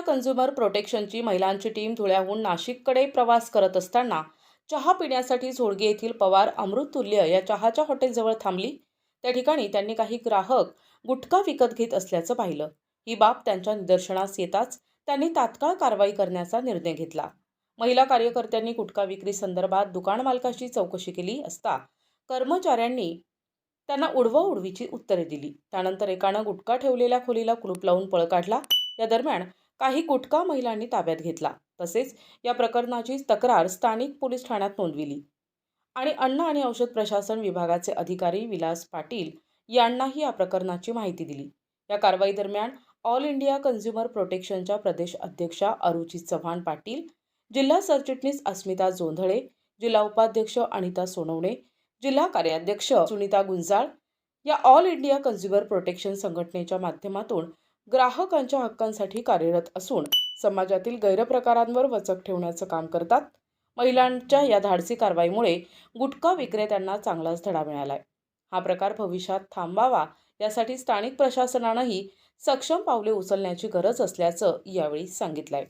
India consumer प्रोटेक्शनची महिलांची team धुळ्याहून नाशिककडे प्रवास करत असताना चहा पिण्यासाठी झोडगे येथील पवार अमृततुल्य या चहाच्या हॉटेलजवळ थांबली. त्या ठिकाणी त्यांनी काही ग्राहक गुटखा विकत घेत असल्याचं पाहिलं. ही बाब त्यांच्या निदर्शनास येताच त्यांनी तात्काळ कारवाई करण्याचा निर्णय घेतला. महिला कार्यकर्त्यांनी गुटखा विक्री संदर्भात दुकान मालकाची चौकशी केली असता कर्मचाऱ्यांनी त्यांना उडवा उडवीची उत्तरे दिली. त्यानंतर एकानं गुटखा ठेवलेल्या खोलीला कुलूप लावून पळ काढला. या दरम्यान काही गुटखा महिलांनी ताब्यात घेतला. तसेच या प्रकरणाची तक्रार स्थानिक पोलीस ठाण्यात नोंदविली. आणि अन्न आणि औषध प्रशासन विभागाचे अधिकारी विलास पाटील यांनाही या प्रकरणाची माहिती दिली. या कारवाई दरम्यान ऑल इंडिया कन्झ्युमर प्रोटेक्शनच्या प्रदेश अध्यक्षा अरुची चव्हाण पाटील जिल्हा सरचिटणीस अस्मिता जोंधळे जिल्हा उपाध्यक्ष अनिता सोनवणे जिल्हा कार्याध्यक्ष सुनीता गुंजाळ या ऑल इंडिया कन्झ्युमर प्रोटेक्शन संघटनेच्या माध्यमातून ग्राहकांच्या हक्कांसाठी कार्यरत असून समाजातील गैरप्रकारांवर वचक ठेवण्याचं काम करतात. महिलांच्या या धाडसी कारवाईमुळे गुटखा विक्रेत्यांना चांगलाच धडा मिळालाय. हा प्रकार भविष्यात थांबावा यासाठी स्थानिक प्रशासनानंही सक्षम पावले उचलण्याची गरज असल्याचं यावेळी सांगितलंय.